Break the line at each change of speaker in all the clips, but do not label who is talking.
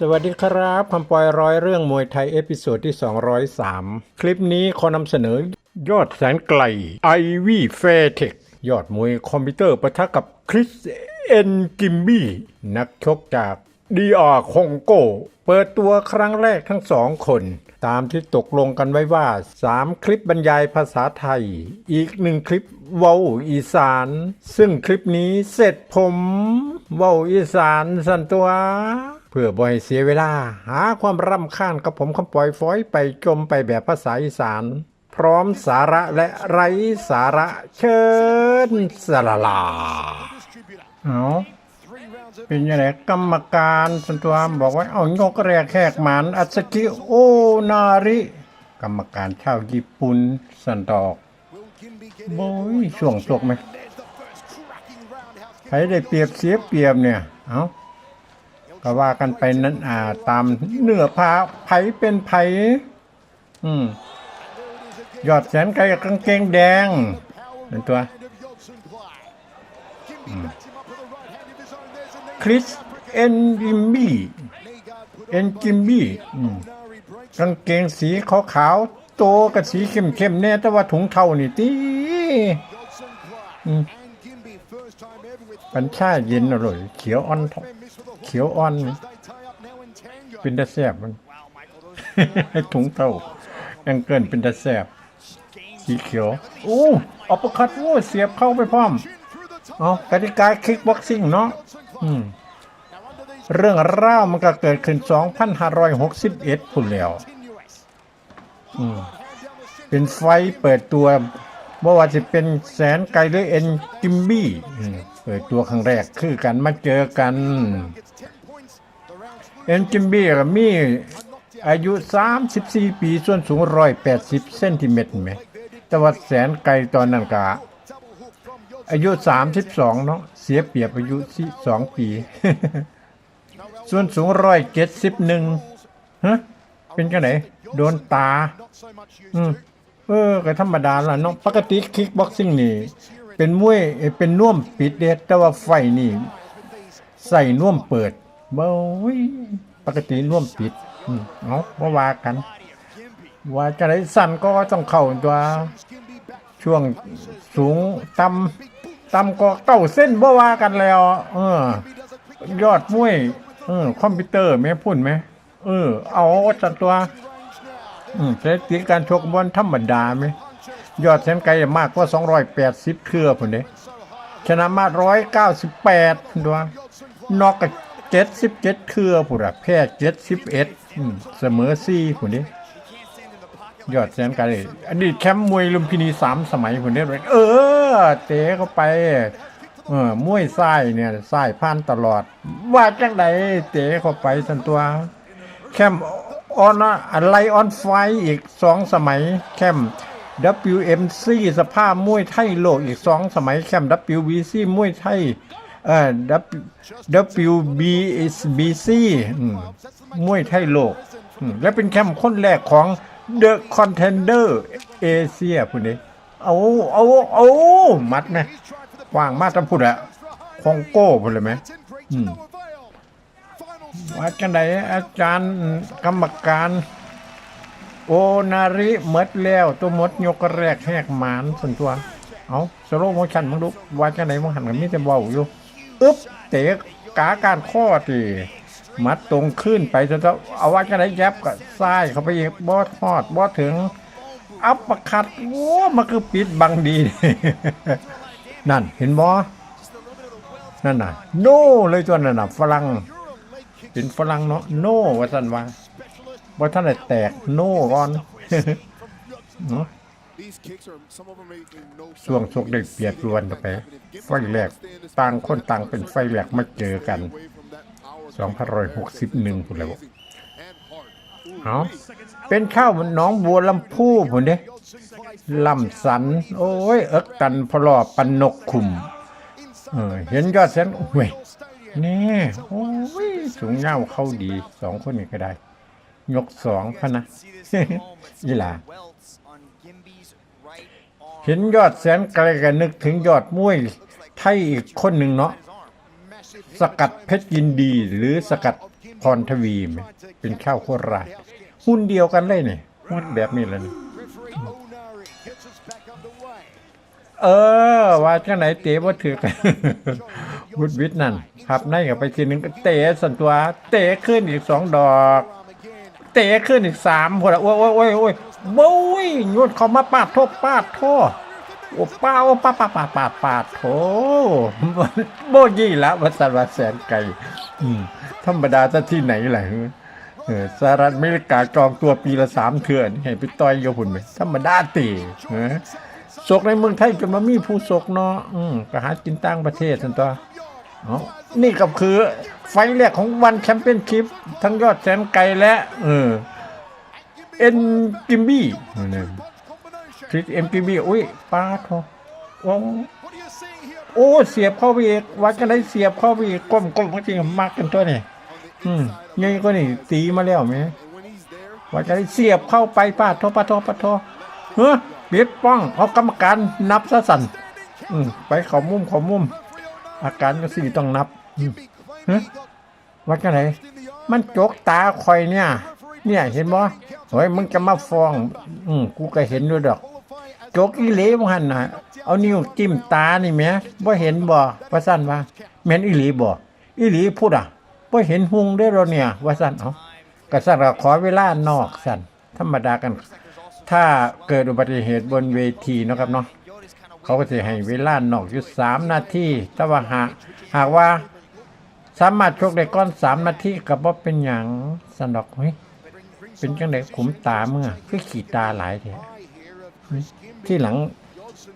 สวัสดีครับคำปอยร้อยเรื่องมวยไทยเอพิโซดที่ 203 คลิปนี้ขอนำเสนอ ยอดแสนไกลไอวี่เฟเทคยอดมวยคอมพิวเตอร์ประทะกับคริสเอ็นกิมบี้ นักชกจากดีอาร์คองโก เปิดตัวครั้งแรกทั้งสองคน ตามที่ตกลงกันไว้ว่า 3 คลิปบรรยายภาษาไทย อีกหนึ่งคลิปเว้าอีสาน ซึ่งคลิปนี้เสร็จผมเว้าอีสานสันตัว พื่อบ่ให้เสียเวลา หาความรำคาญกับผมคำปล่อยฟอยไปจมไปแบบภาษาอีสาน พร้อมสาระและไร้สาระเชิญสละลาเอาเป็นยังไงกรรมการสันตัวบอกว่าเอายกแรกแขกหมานอัศกิโอนาริ กรรมการชาวญี่ปุ่นสันตอกโอ้ยช่วงจกไหมใครได้เปรียบเสียเปรียบเนี่ย เอ้า ก็ว่ากันไปนั้นอ่าตามเนื้อผ้าไผเป็นไผอืมยอดแสนไกลกับกางเกงแดงเป็นตัวคริสเอนจิมบี้เอนจิมบี้กางเกงสีขาวขาวๆโตกับสีเข้มๆแน่แต่ว่าถุงเท่านี่ตีอืม ปัญชาเย็นอร่อยเขียวอ่อนทองเขียวอ่อน เป็นตะแสบมัน ถุงเท่ายังเกินเป็นตะแสบสีเขียวโอ้อัปเปอร์คัตโอ้เสียบเข้าไปพร้อมเอากติกาคิกบ็อกซิ่งเนาะอืมเรื่องราวมันก็เกิดขึ้น 2,561พุ่นแล้วอืมเป็นไฟเปิดตัวบ่ว่าจะเป็นแสนไกลหรือเอ็นกิมบี้อืม เปิดตัวครั้งแรกคือกันมาเจอกันเอ็นกิมบี้ก็มีอายุ 34 ปีส่วนสูง 180 เซนติเมตรไหมแต่ว่าแสนไกลตอนนั้นก็อายุ 32 เนาะเสียเปรียบอายุสิ2ปี ส่วนสูงร้อยเจ็ดสิบหนึ่งฮะเป็นกันไหน โดนตา อืมเออก็ธรรมดาละเนาะปกติคิกบ็อกซิ่งนี่ เป็นมวยเอ่อเป็นน่วมปิดเด็ดแต่ว่าไฟนี่ใส่น่วมเปิดเบ้ยปกติน่วมปิดเอาว่าว่ากัน ว่าจะได้สั่นก็ต้องเข้าตัวช่วงสูงต่ำต่ำก็เก้าเส้นบ่ว่ากันแล้ว เออยอดมวยเออคอมพิวเตอร์แม่พุ่นไหมเออ เอาจัดตัว อืมสถิติการชกบอลธรรมดาไหม ยอดแสนไกลมากกว่า280 เครือพุ่นเด้ชนะมา198ตัวนอกกับ77 เครือพุ่นอะแพ้71อืมเสมอ4พุ่นเด้ยอดแสนไกลอดีตแชมป์มวยลุมพินีสามสมัยคนนี้เลยเออ เตะเข้าไปเออมวยไส้เนี่ยไส้ผ่านตลอด ว่าจังใดเตะเข้าไปสันตัว แคมออนอะไรออนไฟอีกสองสมัย แคม WMC สภาพมวยไทยโลกอีกสองสมัยแคมป์ WBC มวยไทยเอ่อ WBC มวยไทยโลก และเป็นแคมป์คนแรกของ The Contender เอเชียพุ่นนี้เอาเอาเอามัดไหมวางมาตะพุ่นอะคองโก้พุ่นเลยไหมอืมว่าจังไดอาจารย์กรรมการ โอนาริเมดแล้วตัวมดยกแรกแหกหมานส่วนตัว เอาสโลโมชันมึงดูว่าจังไดมึงหันกันมีแต่เบาอยู่อึ๊บเตะกาการข้อทีมัดตรงขึ้นไปจนจะเอาว่าจังไดแยบกับซ้ายเข้าไปอีกบอสทอดบอสถึง อัปคัดโอ้มันคือปิดบังดี นั่นเห็นบอนั่นน่ะ โน่เลยตัวนั่นน่ะฝรั่งเป็นฝรั่งเนาะโน่ว่าสันว่า ว่าท่านได้แตกโน่ก่อนเนาะช่วงชกได้เปรียบรวนต่อไปไฟแรกต่างคนต่างเป็นไฟแรกมาเจอกัน2561พุ่นแล้วบอกเอาเป็นข้าวมันน้องบัวลำพูพุ่นเด้ลำสัน โอ้ย เอิกตันพลอปันนกขุมเออเห็นยอดแสนโอ้ยแน่โอ้ย สูงเงาเข้าดีสองคนนี้ก็ได้ ยกสองพะนะอีหลาเห็นยอดแสนไกลกันนึกถึงยอดมวยไทยอีกคนหนึ่งเนาะสกัดเพชรยินดีหรือสกัดพรทวีไหมเป็นข้าวโคราชหุ้นเดียวกันเลยเนี่ยหุ้นแบบนี้เลยนี่เออ ว่าจังไหนเตะว่าถือกันวุฒวิทย์นั่นพับในกับไปทีหนึงก็เตะสันตัว เตะขึ้นอีกสองดอก เตะขึ้นอีกสามพอละโอ้ยโอ้ยโอ้ยโอ้ยโบ้ยโยนเขามาปาดโทษปาดโทษโอ้ป้าโอ้ป้าปาดปาดปาดปาดโถโบยี่ละวัสดุแสนไก่ธรรมดาจะที่ไหนแหละเออสหรัฐอเมริกาจองตัวปีละสามเถื่อนให้ไปต่อยโยหุ่นไหมธรรมดาตีเออศกในเมืองไทยจนมามีผู้ศกเนาะอืมก็หากินต่างประเทศสันตัวเอานี่ก็คือ ไฟแรกของวันแชมเปี้ยนชิพทั้งยอดแสนไกลและเออเอ็นกิมบี้นี่ทริกเอ็มกิมบี้อุ้ยป้าทอโอ้โอ้เสียบเข้าไปอีกวัดกันได้เสียบเข้าไปอีกก้มก้มจริงมากกันตัวนี่อืมยังก็นี่ตีมาแล้วไหมวัดกันได้เสียบเข้าไปป้าทอป้าทอป้าทอเฮ้ยเบียดป้องเอากรรมการนับซะสั่นอืมไปเขอมุมเขอมุม อาการก็สี่ต้องนับอืม วัดกันไหนมันจกตาคอยเนี่ย เนี่ยเห็นบ่เฮ้ยมึงจะมาฟ้อง อืมกูก็เห็นด้วยดอก จกอีเหลวหันน่ะเอานิ้วจิ้มตานี่แหม่บ่เห็นบ่ว่าซั่นว่าแม่นอีหลีบ่อีหลีพูดอะบ่เห็นหุงได้เหรอเนี่ย ว่าซั่นเอ้าก็ซั่นก็ขอเวลานอกซั่นธรรมดากัน ถ้าเกิดอุบัติเหตุบนเวทีนะครับเนาะเขาก็จะให้เวลานอกอยู่สามนาทีแต่ว่าหากหากว่า สามารถชกได้ก้อนสามนาทีกับว่าเป็นอย่างสนดอกเฮ้ยเป็นจังไดขุมตาเมื่อคือขีดตาหลายแท้เฮ้ยที่หลัง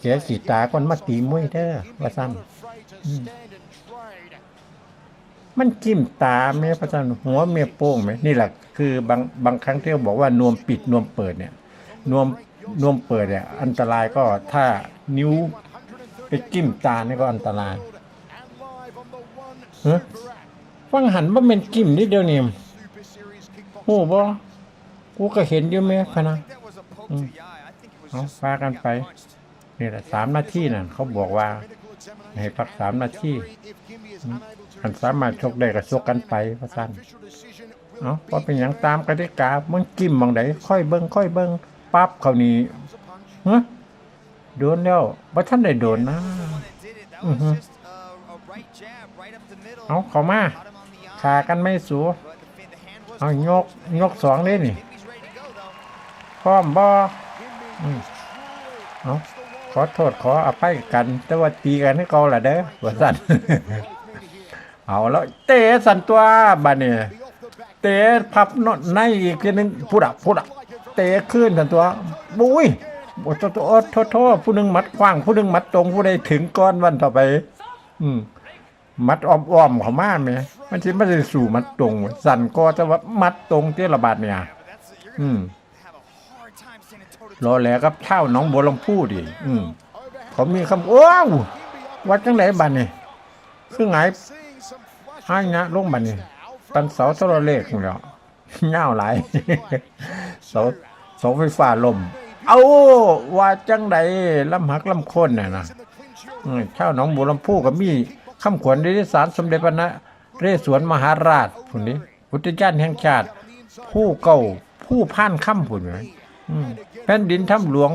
แกขีดตาก่อนมาตีมวยเด้อว่าสั้นมันจิ้มตาเมียพระจันหัวเมียโป้งไหมนี่แหละคือบางบางครั้งที่เขาบอกว่านวมปิดนวมเปิดเนี่ย นวมนวมเปิดเนี่ย อันตรายก็ถ้านิ้วไปจิ้มตานี่ก็อันตราย ฮ้ยฟังหันว่าเป็นจิ้มนิดเดียวนี่โอ้บ่กูก็เห็นอยู่ไหมพะนะเอาพากันไปนี่แหละสามนาทีน่ะเขาบอกว่า ให้พักสามนาทีอันสามารถชกได้ก็ชกกันไปพระสั้นเนาะว่าเป็นอย่างตามกติกามึงจิ้มมองไหนค่อยเบิ้งค่อยเบิ้งปั๊บเขานี่ฮ้โดนแล้วว่าท่านได้โดนนะอือฮึ เอาเขามาขากันไม่สูเอายกยกสองเลยนี่พร้อมบอมเอาขอโทษขออภัยกัน แต่ว่าตีกันให้เกาละเด้อว่าสั่นเอาแล้วเตะสันตัวบัดเนี่ยเตะพับนอในอีกทีหนึงพูดอะพูดอะเตะขึ้นทันตัวบุ้ยโอ้โทษโทษโทษโทษผู้หนึงมัดกว้างผู้หนึงมัดตรงผู้ใดถึงก้อนวันต่อไป อืม มัดอ้อมๆเขามาไหมมันสิมันจะสู่มัดตรง สั่นก็จะว่ามัดตรงเที่ระบาดเนี่ย อืมรอแหล้วกับเช่าน้องบัวลำพูดิอืมเขามีคำโอ้าววัดจังไหนบัดนี่คือไงให้นะลงบัดนี่ตันเสาโทรเลขนี่แหล้วเงาหลายเสาเสาไฟฟ้าลมเอาว่าจังไดลำหักลำโคนน่ะนะเช่าหนองบัวลำพูก็มี คำขวัญในสารสมเด็จพระนเรศวรมหาราชผู้นี้พุทธเจ้าแห่งชาติ ผู้เก่าผู้พ่านค่ำผู้นี้อืมแผ่นดินถ้ำหลวง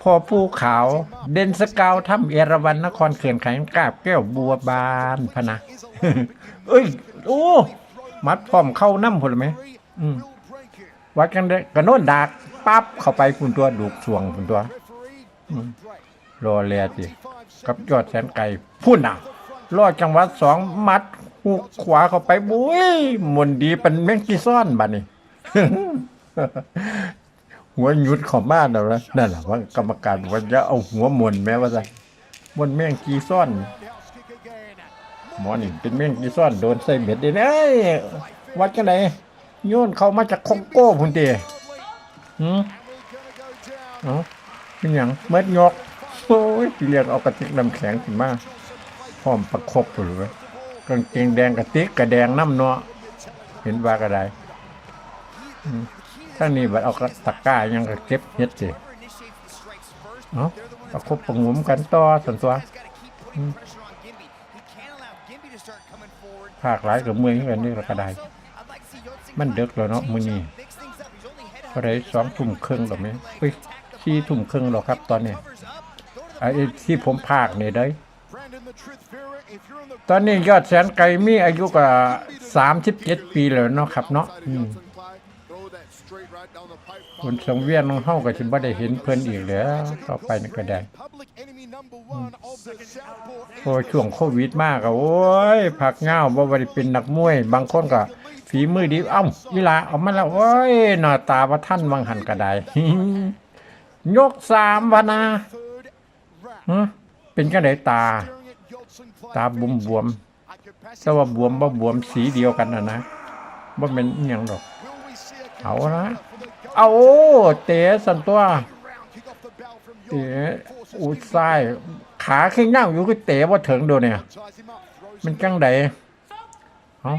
พอผู้ขาว เดนสกาวถ้ำเอราวันนครเขื่อนไขกาบแก้วบัวบานพนะเอ้ยโอ้มัดพร้อมเข้าน้ำผลไหมอืมวัดกันได้กระโน้นดากปั๊บเข้าไปพุ่นตัวดูกสวงพุ่นตัวอืมรอแลสิกับยอดแสนไก่พุ่นอะ รอดจังหวัดสองมัดหูกขวาเข้าไปบุ้ยมนดีเป็นแมงกีซ่อนบัดนี้หัวหยุดของบ้านแล้วนะนั่นแหละว่ากรรมการว่าจะเอาหัวมนแม้ว่าจะมนแมงกีซ่อนหมอนี่เป็นแมงกีซ่อนโดนใส่เบ็ดเด้เอ้วัดกันไหนโยนเขามาจากคองโก้พุ่นเตหืมเอ้าเป็นหยังเม็ดยกโอ้ยเรียกเอากระติกน้ำแข็งขึ้นมา พร้อมประคบพุ่นเลยกางเกงแดงกระติกกระแดงน้ำเนาะเห็นว่ากระไดทั้งนี้บัดเอากระตะกร้ายังกระเก็บเฮ็ดสิเอาประคบประหงมกันต่อส่วนตัวภาคหลายกับเมืองกันนี่ละก็ได้มันเดึกแล้วเนาะมือนี้ก็ได้สองทุ่มครึ่งหรอไหมเฮ้ยสี่ทุ่มครึ่งหรอครับตอนนี้ไอ้ที่ผมภาคเนี่ยได้ ตอนนี้ยอดแสนไก่มีอายุก็สามสิบเจ็ดปีแล้วเนาะครับเนาะอืมคนสังเวียนของเฮาก็สิบ่ได้เห็นเพิ่นอีกแล้วต่อไปนี่ก็ได้พอช่วงโควิดมากก็โอ้ยผักเงาบ่ว่าได้เป็นนักมวย บางคนก็ฝีมือดีเอ้าอีหลาเอามาแล้วโอ้ยหน้าตาบ่ทันวังหันก็ได้ยกสามวะนะฮะเป็นจังไดตา ตาบวมบวมแต่ว่าบวมบ่บวมสีเดียวกันนะนะบ่แม่นอิหยังดอก เอานะเอาเตะสันตัวเตะอุดซ้ายขาขึ้นย่างอยู่ก็เตะว่าถึงโดนเนี่ย มันจังไดเอ้า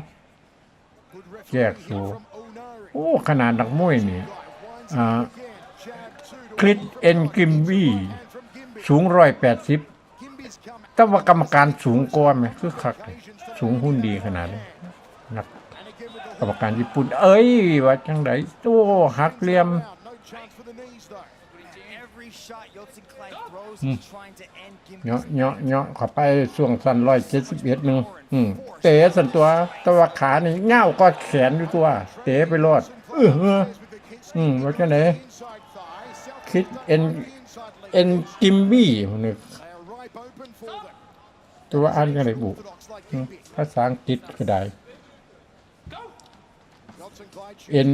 แยกสูโอ้ขนาดนักมวยนี่อ่าคลิตเอ็นกิมบี้สูงร้อยแปดสิบ แต่ว่ากรรมการสูงกว่าไหมคือคักเลยสูงหุ้นดีขนาดนี้นักกรรมการญี่ปุ่น เอ้ยว่าจังไดโอ้หักเหลี่ยมเนาะเนาะเนาะเขอไปช่วงสั้นร้อยเจ็ดสิบเอ็ดหนึ่งอืมเตะสันตัวแตัวาขานี่เง่าก็แขนอยู่ตัว เตะไปรอดเออเอออืมว่าจังไดคิดเอ็นเอ็นกิมบี้มันนึก ตัวอ่านกันเลยบุภาษาอังกฤษก็ได้เอ็น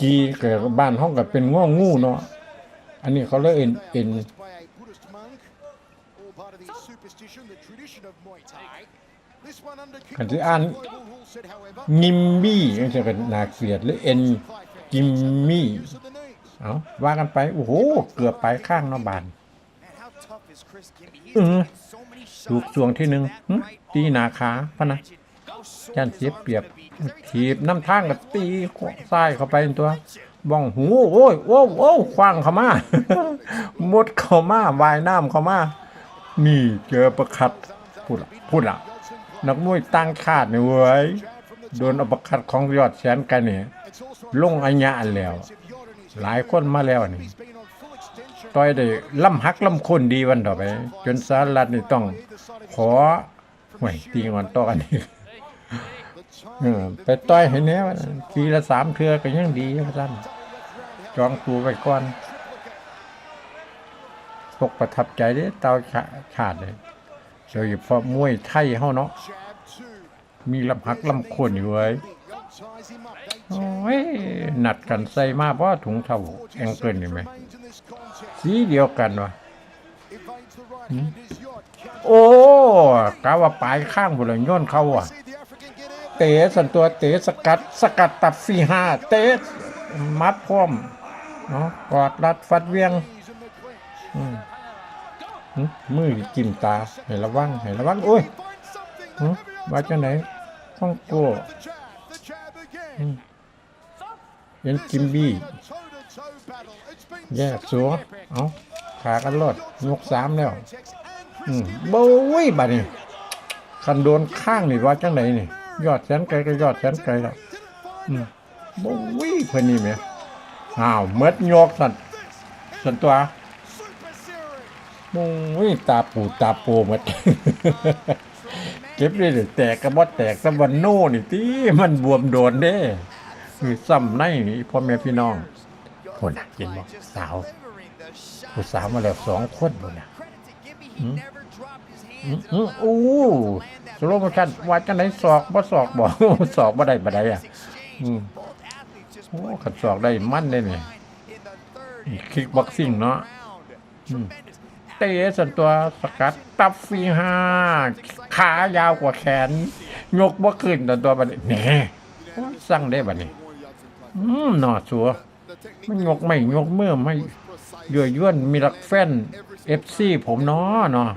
กีเกิดบ้านห้องกับเป็นง่องูเนาะอันนี้เขาเรียกเอ็นเอ็น
ขันที่อ่าน
งิมบี้ก็จะเป็นนาเกลียดหรือเอ็นกิมมี่เอาว่ากันไป โอ้โห เกือบไปข้างนาบาน
เออ
ถู
ถู
ก
ก
ช่
ช่
ว
ว
ง
ง
ที่
ที่
ห
ห
นึ่
นึ่
ง
ง
หึตีหนาขาพะนะย่า
ย่านน
เสี
เสี
ย
ย
เป
เป
รี
รี
ย
ย
บบถีบน้ำทางกับตีขวาซ้ายเข้าไปตัวบ้องหูโอ้ยโอ้โอ้คว้างเข้ามามดเข้ามาวายน้ำเข้ามานี่เจอประคัดพูดละพูดละนักมวยตั้งคาดเนี่ยเว้ยโดนอัปคัดของยอดแสนกันเนี่ยลงอัญญะแล้ว หลายคนมาแล้วนี่ ต่อยได้ล่ำหักล่ำคนดีวันต่อไป จนสารัฐนี่ต้องขอห่วยตีงอนต่อกันนี่เออไปต่อยให้แน่ทีละสามเทือก็ยังดีว่าซั่นจองตัวไว้ก่อนพวกประทับใจเด้เตาชาชาติเลยโดยเฉพาะมวยไทยเฮาเนาะมีลำหักลำคนอยู่เว้ยโอ้ยนัดกันใส่มาเพราะถุงเท่าแองเกิลนี่ไหม สีเดียวกันวะโอ้กาว่าปลายข้างบุหรี่ย่นเขาอะ เตะสันตัวเตะสกัด สกัดตัดสี่ห้าเตะมัดพร้อมเนาะกอดรัดฟัดเวียงอืมหึมือจิ้มตาให้ระวังให้ระวังโอ้ยหึว่าจังไหนข้องโก้อืมเห็นกิมบี้ แยกสัวเอาขากันรอดยกสามแล้ว อืมโบ้ยบัดนี้คันโดนข้างนี่ว่าจังไหนนี่ ยอดแสนไกลก็ยอดแสนไกลแล้วอืมโบ้ยเพิ่นนี่แหมอ้าวเมดยกสันสันตัวโบ้ยตาปูตาโปหมดเก็บได้เลยแตกกระบอแตกสะวันโน่นี่ที่มันบวมโดนเด้คือซ้ำในนี่พ่อแม่พี่น้อง คนน่ะเห็นบอกสาวผู้สาวมาแล้วสองคนบนน่ะอืมอืมอืมอู้สโลโมชั่นว่าจังไหนศอกบ่ศอกบ่ศอกบ่ได้บ่ได้อะอืมโอ้ขัดศอกได้มันได้นี่คิกบ็อกซิ่งเนาะอืมเตะส่วนตัวสกัดตับฟีห้าขายาวกว่าแขน ยกบ่ขึ้นแต่ตัวบัดนี้แหน่โอ้ยสั่งได้บัดนี้อืมหนอสัว มันยกไม่ยกเมื่อไม่ยั่วยวนมีรักแฟนเอฟซีผมเนาะเนาะ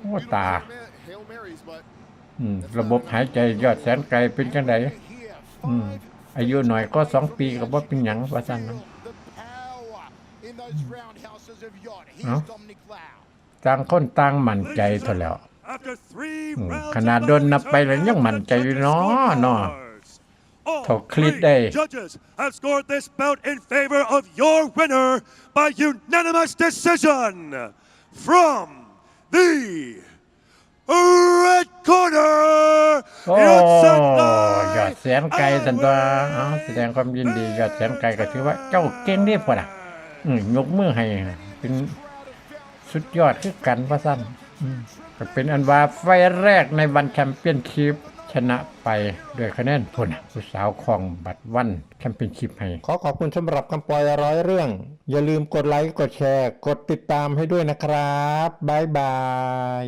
โอ้ตาอืมระบบหายใจยอดแสนไกลเป็นจังไดอืมอายุหน่อยก็สองปีก็บ่เป็นหยังว่าซั่นเนาะเอ้าต่างคนต่างมั่นใจเท่าแล้ว
After three
อืม
rounds
ขนาด
of
โดนนับไปแล้วยังมั่นใจอยู่เนาะเนาะ
All
เท่าคลิป
three
ได้
judges have scored this bout in favor of your winner by unanimous decision from the red corner
โอ้
Yotsenai
ยอดแสนไกลสันตัวเอาแสดงความยินดียอดแสนไกลก็ถือว่าเจ้าเก่งดีพอละอืมยกมือให้เป็นสุดยอดคือกันว่าสั้นอืม ก็เป็นอันว่าไฟแรกในวันแชมเปี้ยนชิพชนะไปด้วยคะแนนพลผู้สาวของบัตรวันแชมเปี้ยนชิพให้ ขอขอบคุณสำหรับคำปล่อยร้อยเรื่อง อย่าลืมกดไลค์ กดแชร์ กดติดตามให้ด้วยนะครับ บ๊ายบาย